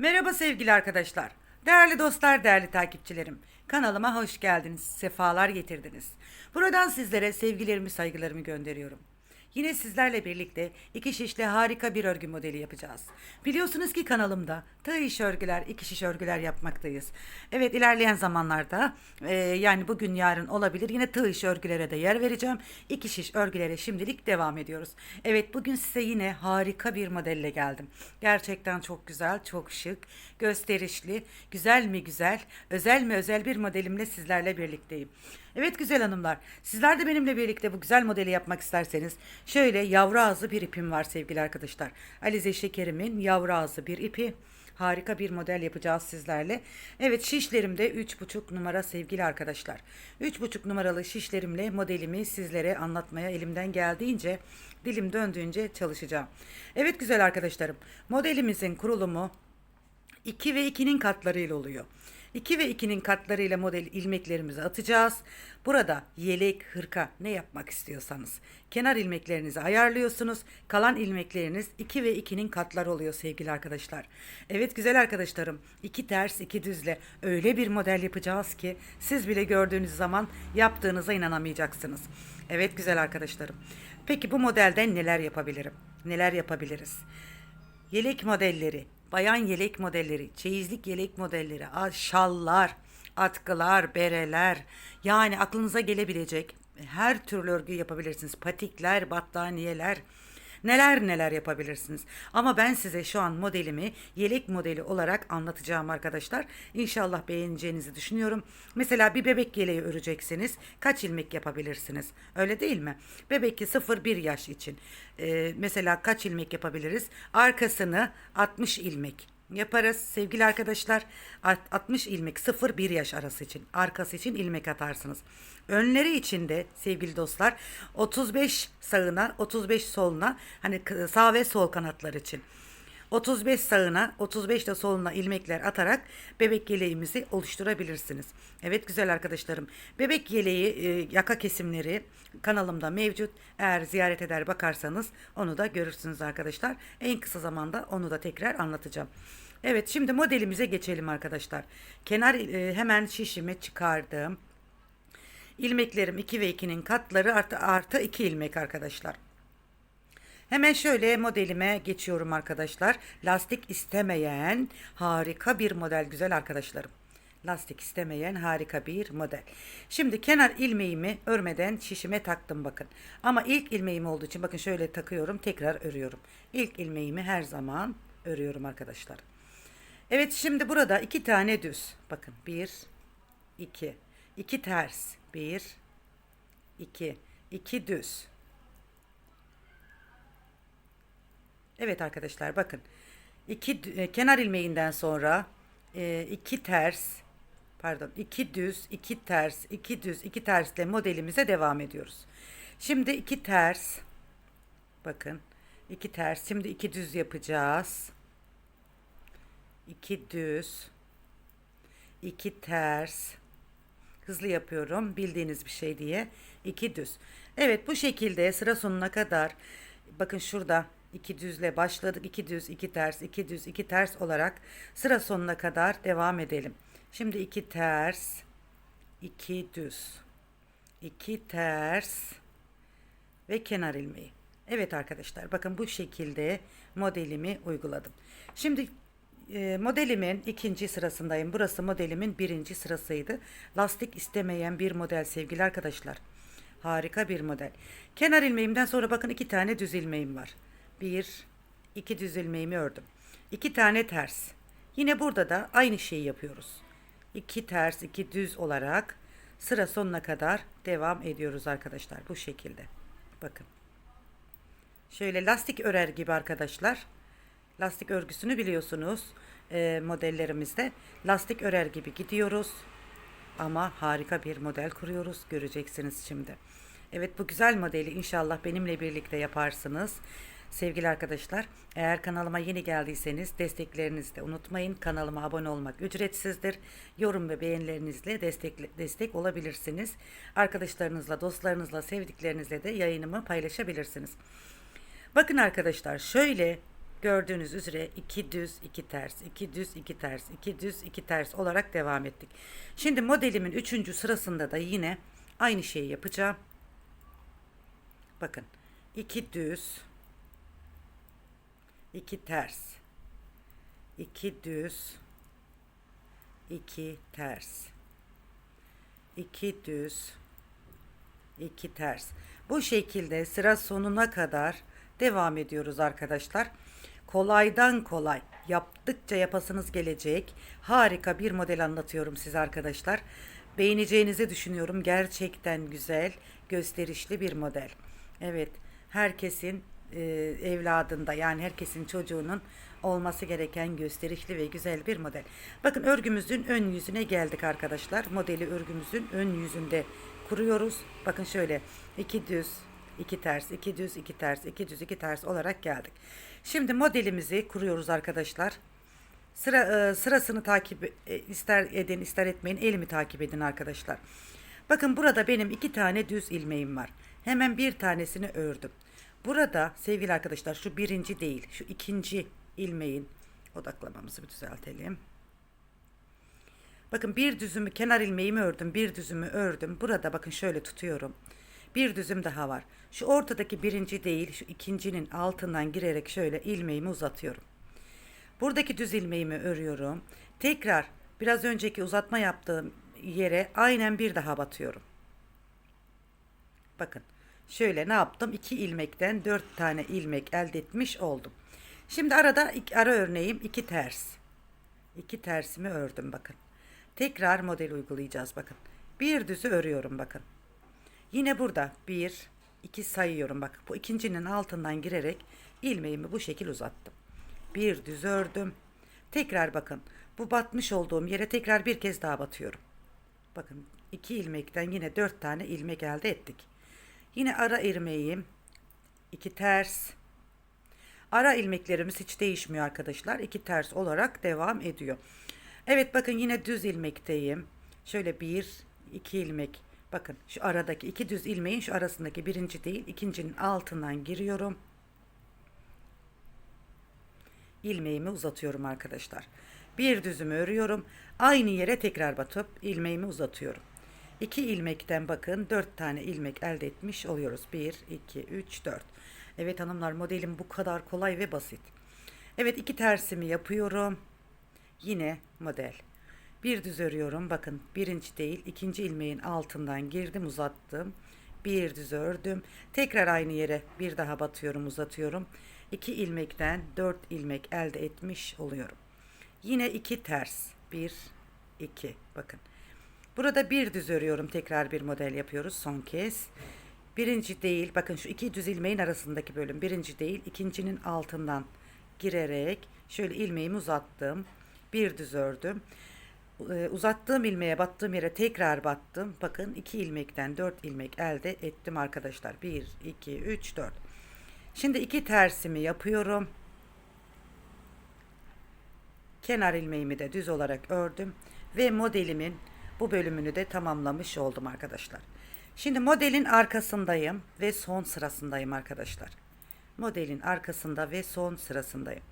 Merhaba sevgili arkadaşlar. Değerli dostlar, değerli takipçilerim. Kanalıma hoş geldiniz. Sefalar getirdiniz. Buradan sizlere sevgilerimi, saygılarımı gönderiyorum. Yine sizlerle birlikte iki şişli harika bir örgü modeli yapacağız. Biliyorsunuz ki kanalımda tığ iş örgüler, iki şiş örgüler yapmaktayız. Evet ilerleyen zamanlarda e, yani bugün yarın olabilir yine tığ iş örgülere de yer vereceğim. İki şiş örgülere şimdilik devam ediyoruz. Evet bugün size yine harika bir modelle geldim. Gerçekten çok güzel, çok şık, gösterişli, güzel mi güzel, özel mi özel bir modelimle sizlerle birlikteyim. Evet güzel hanımlar, sizler de benimle birlikte bu güzel modeli yapmak isterseniz şöyle yavru ağzı bir ipim var sevgili arkadaşlar. Alize Şekerim'in yavru ağzı bir ipi. Harika bir model yapacağız sizlerle. Evet şişlerimde 3,5 numara sevgili arkadaşlar. 3,5 numaralı şişlerimle modelimi sizlere anlatmaya elimden geldiğince dilim döndüğünce çalışacağım. Evet güzel arkadaşlarım modelimizin kurulumu 2 ve 2'nin katlarıyla oluyor. 2 ve 2'nin katlarıyla model ilmeklerimizi atacağız. Burada yelek, hırka ne yapmak istiyorsanız kenar ilmeklerinizi ayarlıyorsunuz. Kalan ilmekleriniz 2 ve 2'nin katları oluyor sevgili arkadaşlar. Evet güzel arkadaşlarım 2 ters 2 düzle öyle bir model yapacağız ki siz bile gördüğünüz zaman yaptığınıza inanamayacaksınız. Evet güzel arkadaşlarım. Peki bu modelden neler yapabilirim? Neler yapabiliriz? Yelek modelleri, bayan yelek modelleri, çeyizlik yelek modelleri, şallar, atkılar, bereler yani aklınıza gelebilecek her türlü örgü yapabilirsiniz. Patikler, battaniyeler, neler neler yapabilirsiniz. Ama ben size şu an modelimi yelek modeli olarak anlatacağım arkadaşlar. İnşallah beğeneceğinizi düşünüyorum. Mesela bir bebek yeleği öreceksiniz. Kaç ilmek yapabilirsiniz? Öyle değil mi? Bebek 0-1 yaş için. Ee, mesela kaç ilmek yapabiliriz? Arkasını 60 ilmek yaparız sevgili arkadaşlar. Alt- 60 ilmek 0-1 yaş arası için. Arkası için ilmek atarsınız. Önleri için de sevgili dostlar 35 sağına 35 soluna hani sağ ve sol kanatlar için. 35 sağına 35 de soluna ilmekler atarak bebek yeleğimizi oluşturabilirsiniz. Evet güzel arkadaşlarım. Bebek yeleği e, yaka kesimleri kanalımda mevcut. Eğer ziyaret eder bakarsanız onu da görürsünüz arkadaşlar. En kısa zamanda onu da tekrar anlatacağım. Evet şimdi modelimize geçelim arkadaşlar. Kenar e, hemen şişimi çıkardım. İlmeklerim 2 ve 2'nin katları artı, artı 2 ilmek arkadaşlar. Hemen şöyle modelime geçiyorum arkadaşlar. Lastik istemeyen harika bir model güzel arkadaşlarım. Lastik istemeyen harika bir model. Şimdi kenar ilmeğimi örmeden şişime taktım bakın. Ama ilk ilmeğim olduğu için bakın şöyle takıyorum tekrar örüyorum. İlk ilmeğimi her zaman örüyorum arkadaşlar. Evet şimdi burada iki tane düz. Bakın bir, iki, iki ters. Bir, iki, iki düz. Evet arkadaşlar bakın. iki e, kenar ilmeğinden sonra e, iki ters pardon iki düz iki ters iki düz iki tersle modelimize devam ediyoruz. Şimdi iki ters bakın iki ters şimdi iki düz yapacağız. İki düz iki ters hızlı yapıyorum bildiğiniz bir şey diye iki düz. Evet bu şekilde sıra sonuna kadar bakın şurada iki düzle başladık iki düz iki ters iki düz iki ters olarak sıra sonuna kadar devam edelim. Şimdi iki ters iki düz iki ters ve kenar ilmeği. Evet arkadaşlar bakın bu şekilde modelimi uyguladım. Şimdi e, modelimin ikinci sırasındayım. Burası modelimin birinci sırasıydı. Lastik istemeyen bir model sevgili arkadaşlar. Harika bir model. Kenar ilmeğimden sonra bakın iki tane düz ilmeğim var. Bir, iki düz ilmeğimi ördüm. İki tane ters. Yine burada da aynı şeyi yapıyoruz. İki ters, iki düz olarak sıra sonuna kadar devam ediyoruz arkadaşlar. Bu şekilde. Bakın. Şöyle lastik örer gibi arkadaşlar. Lastik örgüsünü biliyorsunuz e, modellerimizde. Lastik örer gibi gidiyoruz. Ama harika bir model kuruyoruz. Göreceksiniz şimdi. Evet bu güzel modeli inşallah benimle birlikte yaparsınız. Sevgili arkadaşlar, eğer kanalıma yeni geldiyseniz desteklerinizi de unutmayın. Kanalıma abone olmak ücretsizdir. Yorum ve beğenilerinizle destek, destek olabilirsiniz. Arkadaşlarınızla, dostlarınızla, sevdiklerinizle de yayınımı paylaşabilirsiniz. Bakın arkadaşlar şöyle Gördüğünüz üzere iki düz, iki ters, iki düz, iki ters, iki düz, iki ters olarak devam ettik. Şimdi modelimin üçüncü sırasında da yine aynı şeyi yapacağım. Bakın iki düz, iki ters, iki düz, iki ters, iki düz, iki ters. Bu şekilde sıra sonuna kadar devam ediyoruz arkadaşlar. Kolaydan kolay yaptıkça yapasınız gelecek. Harika bir model anlatıyorum size arkadaşlar. Beğeneceğinizi düşünüyorum. Gerçekten güzel, gösterişli bir model. Evet, herkesin e, evladında yani herkesin çocuğunun olması gereken gösterişli ve güzel bir model. Bakın örgümüzün ön yüzüne geldik arkadaşlar. Modeli örgümüzün ön yüzünde kuruyoruz. Bakın şöyle iki düz, iki ters, iki düz, iki ters, iki düz, iki ters olarak geldik. Şimdi modelimizi kuruyoruz arkadaşlar. Sıra e, sırasını takip e, ister edin ister etmeyin elimi takip edin arkadaşlar. Bakın burada benim iki tane düz ilmeğim var. Hemen bir tanesini ördüm. Burada sevgili arkadaşlar şu birinci değil şu ikinci ilmeğin odaklamamızı bir düzeltelim. Bakın bir düzümü kenar ilmeğimi ördüm bir düzümü ördüm. Burada bakın şöyle tutuyorum. Bir düzüm daha var. Şu ortadaki birinci değil şu ikincinin altından girerek şöyle ilmeğimi uzatıyorum. Buradaki düz ilmeğimi örüyorum. Tekrar biraz önceki uzatma yaptığım yere aynen bir daha batıyorum. Bakın şöyle ne yaptım? İki ilmekten dört tane ilmek elde etmiş oldum. Şimdi arada ara örneğim iki ters. İki tersimi ördüm bakın. Tekrar model uygulayacağız bakın. Bir düzü örüyorum bakın. Yine burada bir, iki sayıyorum bak. Bu ikincinin altından girerek ilmeğimi bu şekil uzattım. Bir düz ördüm. Tekrar bakın. Bu batmış olduğum yere tekrar bir kez daha batıyorum. Bakın iki ilmekten yine dört tane ilmek elde ettik. Yine ara ilmeğim. iki ters. Ara ilmeklerimiz hiç değişmiyor arkadaşlar. İki ters olarak devam ediyor. Evet bakın yine düz ilmekteyim. Şöyle bir, iki ilmek. Bakın şu aradaki iki düz ilmeğin şu arasındaki birinci değil ikincinin altından giriyorum. ilmeğimi uzatıyorum arkadaşlar. Bir düzümü örüyorum. Aynı yere tekrar batıp ilmeğimi uzatıyorum. İki ilmekten bakın dört tane ilmek elde etmiş oluyoruz. Bir, iki, üç, dört. Evet hanımlar modelim bu kadar kolay ve basit. Evet iki tersimi yapıyorum. Yine model. Bir düz örüyorum. Bakın birinci değil ikinci ilmeğin altından girdim uzattım. Bir düz ördüm. Tekrar aynı yere bir daha batıyorum uzatıyorum. 2 ilmekten 4 ilmek elde etmiş oluyorum. Yine 2 ters. 1 2 bakın. Burada bir düz örüyorum. Tekrar bir model yapıyoruz son kez. Birinci değil. Bakın şu iki düz ilmeğin arasındaki bölüm. Birinci değil. ikincinin altından girerek şöyle ilmeğimi uzattım. Bir düz ördüm. Ee, uzattığım ilmeğe battığım yere tekrar battım. Bakın iki ilmekten dört ilmek elde ettim arkadaşlar. Bir, iki, üç, dört. Şimdi iki tersimi yapıyorum. Kenar ilmeğimi de düz olarak ördüm ve modelimin bu bölümünü de tamamlamış oldum arkadaşlar. Şimdi modelin arkasındayım ve son sırasındayım arkadaşlar. Modelin arkasında ve son sırasındayım.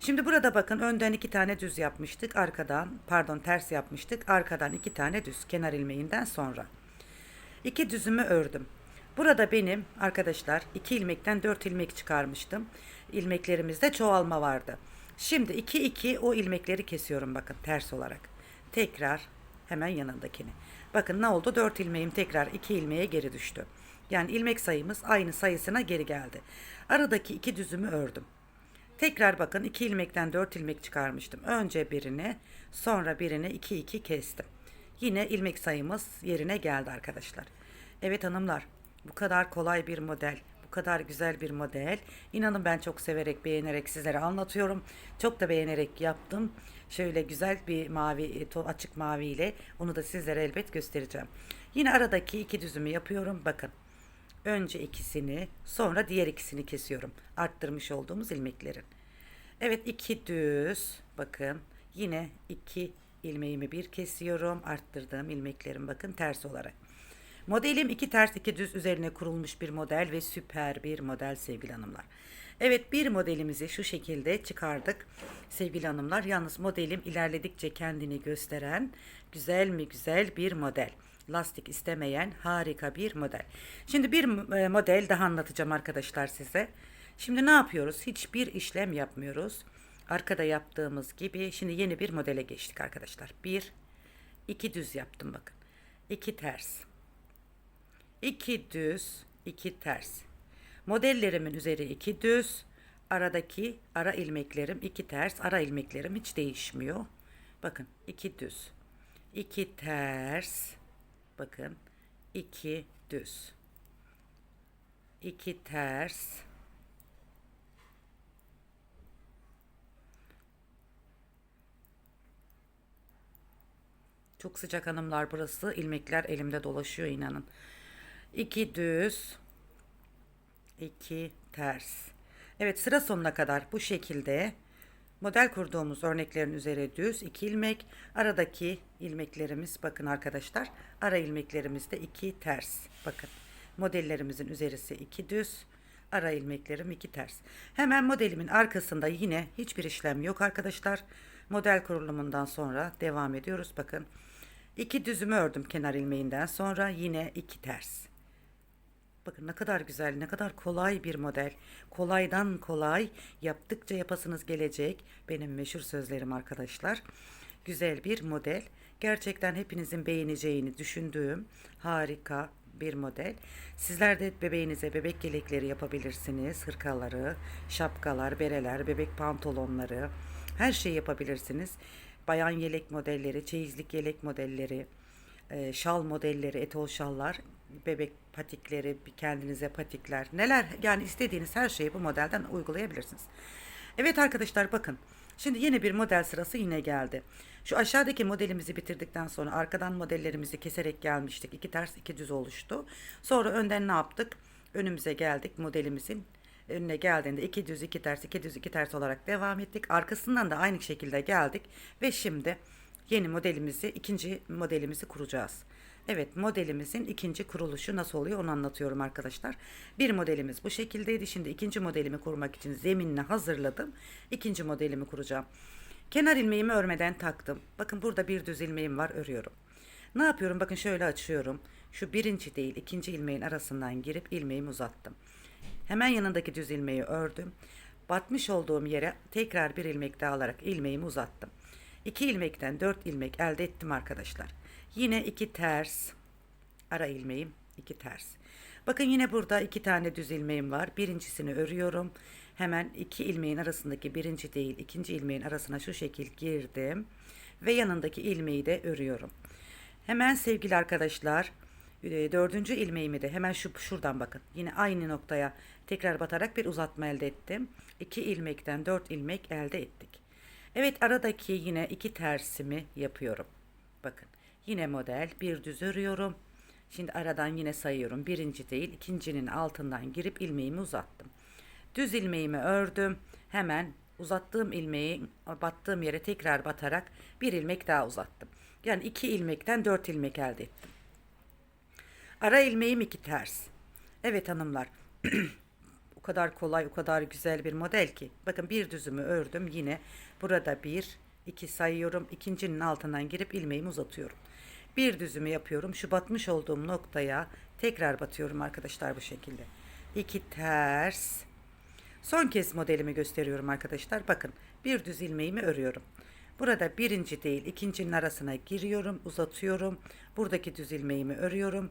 Şimdi burada bakın önden iki tane düz yapmıştık. Arkadan pardon ters yapmıştık. Arkadan iki tane düz kenar ilmeğinden sonra. İki düzümü ördüm. Burada benim arkadaşlar iki ilmekten dört ilmek çıkarmıştım. İlmeklerimizde çoğalma vardı. Şimdi iki iki o ilmekleri kesiyorum bakın ters olarak. Tekrar hemen yanındakini. Bakın ne oldu? Dört ilmeğim tekrar iki ilmeğe geri düştü. Yani ilmek sayımız aynı sayısına geri geldi. Aradaki iki düzümü ördüm. Tekrar bakın iki ilmekten dört ilmek çıkarmıştım. Önce birini sonra birini iki iki kestim. Yine ilmek sayımız yerine geldi arkadaşlar. Evet hanımlar bu kadar kolay bir model, bu kadar güzel bir model. İnanın ben çok severek, beğenerek sizlere anlatıyorum. Çok da beğenerek yaptım. Şöyle güzel bir mavi, açık mavi ile onu da sizlere elbet göstereceğim. Yine aradaki iki düzümü yapıyorum. Bakın. Önce ikisini, sonra diğer ikisini kesiyorum. Arttırmış olduğumuz ilmeklerin. Evet iki düz. Bakın. Yine iki ilmeğimi bir kesiyorum. Arttırdığım ilmeklerim bakın ters olarak. Modelim iki ters iki düz üzerine kurulmuş bir model ve süper bir model sevgili hanımlar. Evet bir modelimizi şu şekilde çıkardık sevgili hanımlar. Yalnız modelim ilerledikçe kendini gösteren güzel mi güzel bir model. Lastik istemeyen harika bir model. Şimdi bir e, model daha anlatacağım arkadaşlar size. Şimdi ne yapıyoruz? Hiçbir işlem yapmıyoruz. Arkada yaptığımız gibi şimdi yeni bir modele geçtik arkadaşlar. Bir, iki düz yaptım bakın. İki ters. İki düz, iki ters. Modellerimin üzeri iki düz. Aradaki ara ilmeklerim iki ters. Ara ilmeklerim hiç değişmiyor. Bakın iki düz. iki ters. Bakın iki düz. iki ters. Çok sıcak hanımlar burası. İlmekler elimde dolaşıyor inanın. İki düz. İki ters. Evet sıra sonuna kadar bu şekilde model kurduğumuz örneklerin üzeri düz iki ilmek. Aradaki ilmeklerimiz bakın arkadaşlar. Ara ilmeklerimiz de iki ters. Bakın modellerimizin üzerisi iki düz. Ara ilmeklerim iki ters. Hemen modelimin arkasında yine hiçbir işlem yok arkadaşlar. Model kurulumundan sonra devam ediyoruz. Bakın iki düzümü ördüm kenar ilmeğinden sonra yine iki ters. Bakın ne kadar güzel, ne kadar kolay bir model. Kolaydan kolay, yaptıkça yapasınız gelecek. Benim meşhur sözlerim arkadaşlar. Güzel bir model. Gerçekten hepinizin beğeneceğini düşündüğüm harika bir model. Sizler de bebeğinize bebek yelekleri yapabilirsiniz. Hırkaları, şapkalar, bereler, bebek pantolonları. Her şeyi yapabilirsiniz. Bayan yelek modelleri, çeyizlik yelek modelleri, e, şal modelleri, etol şallar, bebek patikleri, kendinize patikler, neler yani istediğiniz her şeyi bu modelden uygulayabilirsiniz. Evet arkadaşlar bakın. Şimdi yeni bir model sırası yine geldi. Şu aşağıdaki modelimizi bitirdikten sonra arkadan modellerimizi keserek gelmiştik. İki ters iki düz oluştu. Sonra önden ne yaptık? Önümüze geldik modelimizin önüne geldiğinde iki düz iki ters iki düz iki ters olarak devam ettik. Arkasından da aynı şekilde geldik ve şimdi yeni modelimizi ikinci modelimizi kuracağız. Evet modelimizin ikinci kuruluşu nasıl oluyor onu anlatıyorum arkadaşlar. Bir modelimiz bu şekildeydi. Şimdi ikinci modelimi kurmak için zeminini hazırladım. İkinci modelimi kuracağım. Kenar ilmeğimi örmeden taktım. Bakın burada bir düz ilmeğim var örüyorum. Ne yapıyorum? Bakın şöyle açıyorum. Şu birinci değil ikinci ilmeğin arasından girip ilmeğimi uzattım. Hemen yanındaki düz ilmeği ördüm. Batmış olduğum yere tekrar bir ilmek daha alarak ilmeğimi uzattım. İki ilmekten dört ilmek elde ettim arkadaşlar. Yine iki ters. Ara ilmeğim iki ters. Bakın yine burada iki tane düz ilmeğim var. Birincisini örüyorum. Hemen iki ilmeğin arasındaki birinci değil ikinci ilmeğin arasına şu şekil girdim. Ve yanındaki ilmeği de örüyorum. Hemen sevgili arkadaşlar e, dördüncü ilmeğimi de hemen şu şuradan bakın. Yine aynı noktaya tekrar batarak bir uzatma elde ettim. İki ilmekten dört ilmek elde ettik. Evet aradaki yine iki tersimi yapıyorum. Bakın yine model bir düz örüyorum. Şimdi aradan yine sayıyorum. Birinci değil ikincinin altından girip ilmeğimi uzattım. Düz ilmeğimi ördüm. Hemen uzattığım ilmeği battığım yere tekrar batarak bir ilmek daha uzattım. Yani iki ilmekten dört ilmek elde ettim. Ara ilmeğim iki ters. Evet hanımlar. o kadar kolay, o kadar güzel bir model ki. Bakın bir düzümü ördüm yine. Burada bir, iki sayıyorum. İkincinin altından girip ilmeğimi uzatıyorum. Bir düzümü yapıyorum. Şu batmış olduğum noktaya tekrar batıyorum arkadaşlar bu şekilde. İki ters. Son kez modelimi gösteriyorum arkadaşlar. Bakın bir düz ilmeğimi örüyorum. Burada birinci değil ikincinin arasına giriyorum, uzatıyorum. Buradaki düz ilmeğimi örüyorum.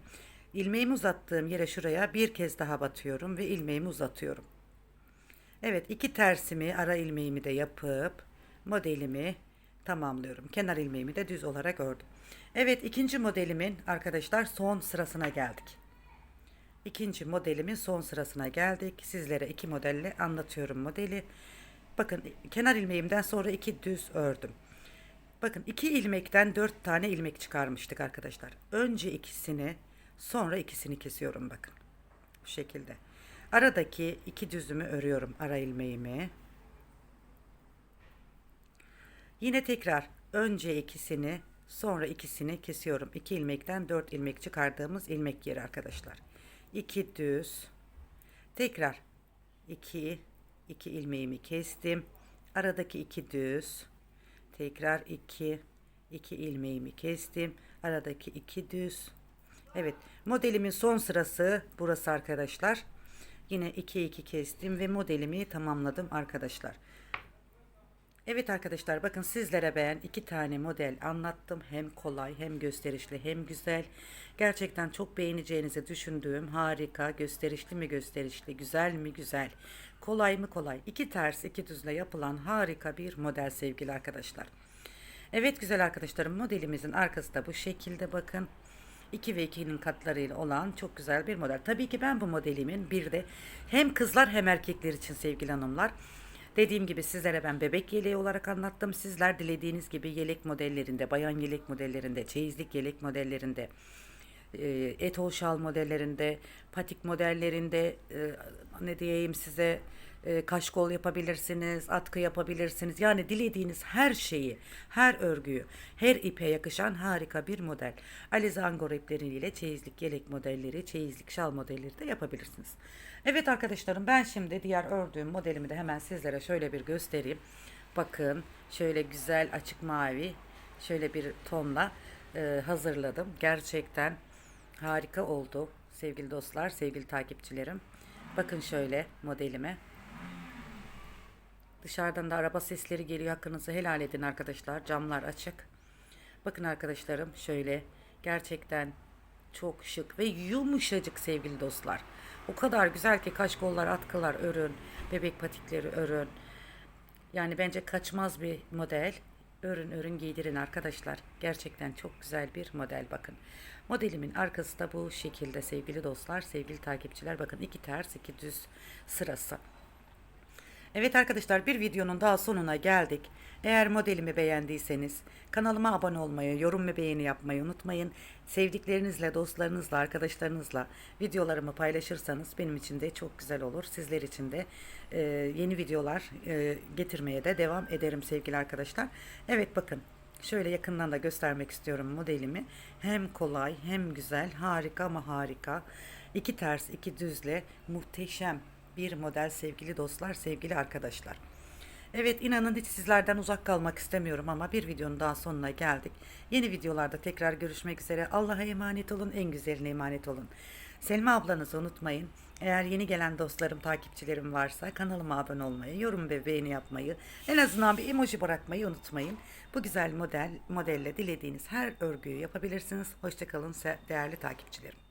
İlmeğimi uzattığım yere şuraya bir kez daha batıyorum ve ilmeğimi uzatıyorum. Evet iki tersimi ara ilmeğimi de yapıp modelimi tamamlıyorum. Kenar ilmeğimi de düz olarak ördüm. Evet ikinci modelimin arkadaşlar son sırasına geldik. İkinci modelimin son sırasına geldik. Sizlere iki modelle anlatıyorum modeli. Bakın kenar ilmeğimden sonra iki düz ördüm. Bakın iki ilmekten dört tane ilmek çıkarmıştık arkadaşlar. Önce ikisini sonra ikisini kesiyorum bakın. Bu şekilde. Aradaki iki düzümü örüyorum ara ilmeğimi. Yine tekrar önce ikisini sonra ikisini kesiyorum. İki ilmekten dört ilmek çıkardığımız ilmek yeri arkadaşlar. İki düz. Tekrar iki iki ilmeğimi kestim. Aradaki iki düz. Tekrar iki, iki ilmeğimi kestim. Aradaki iki düz. Evet, modelimin son sırası burası arkadaşlar. Yine 2 2 kestim ve modelimi tamamladım arkadaşlar. Evet arkadaşlar bakın sizlere ben iki tane model anlattım. Hem kolay hem gösterişli hem güzel. Gerçekten çok beğeneceğinizi düşündüğüm harika gösterişli mi gösterişli güzel mi güzel kolay mı kolay iki ters iki düzle yapılan harika bir model sevgili arkadaşlar. Evet güzel arkadaşlarım modelimizin arkası da bu şekilde bakın. 2 ve 2'nin katlarıyla olan çok güzel bir model. Tabii ki ben bu modelimin bir de hem kızlar hem erkekler için sevgili hanımlar. Dediğim gibi sizlere ben bebek yeleği olarak anlattım. Sizler dilediğiniz gibi yelek modellerinde, bayan yelek modellerinde, çeyizlik yelek modellerinde, e, etol şal modellerinde, patik modellerinde e, ne diyeyim size e, kaşkol yapabilirsiniz, atkı yapabilirsiniz. Yani dilediğiniz her şeyi, her örgüyü, her ipe yakışan harika bir model. Alizangor ipleriyle çeyizlik yelek modelleri, çeyizlik şal modelleri de yapabilirsiniz. Evet arkadaşlarım ben şimdi diğer ördüğüm modelimi de hemen sizlere şöyle bir göstereyim. Bakın şöyle güzel açık mavi şöyle bir tonla e, hazırladım. Gerçekten harika oldu sevgili dostlar, sevgili takipçilerim. Bakın şöyle modelime. Dışarıdan da araba sesleri geliyor. Hakkınızı helal edin arkadaşlar. Camlar açık. Bakın arkadaşlarım şöyle gerçekten çok şık ve yumuşacık sevgili dostlar. O kadar güzel ki kaşkollar, atkılar örün, bebek patikleri örün. Yani bence kaçmaz bir model. Örün örün giydirin arkadaşlar. Gerçekten çok güzel bir model bakın. Modelimin arkası da bu şekilde sevgili dostlar, sevgili takipçiler. Bakın iki ters iki düz sırası. Evet arkadaşlar bir videonun daha sonuna geldik. Eğer modelimi beğendiyseniz kanalıma abone olmayı, yorum ve beğeni yapmayı unutmayın. Sevdiklerinizle, dostlarınızla, arkadaşlarınızla videolarımı paylaşırsanız benim için de çok güzel olur. Sizler için de e, yeni videolar e, getirmeye de devam ederim sevgili arkadaşlar. Evet bakın şöyle yakından da göstermek istiyorum modelimi. Hem kolay hem güzel, harika ama harika. İki ters, iki düzle muhteşem bir model sevgili dostlar, sevgili arkadaşlar. Evet inanın hiç sizlerden uzak kalmak istemiyorum ama bir videonun daha sonuna geldik. Yeni videolarda tekrar görüşmek üzere. Allah'a emanet olun, en güzeline emanet olun. Selma ablanızı unutmayın. Eğer yeni gelen dostlarım, takipçilerim varsa kanalıma abone olmayı, yorum ve beğeni yapmayı, en azından bir emoji bırakmayı unutmayın. Bu güzel model modelle dilediğiniz her örgüyü yapabilirsiniz. Hoşçakalın değerli takipçilerim.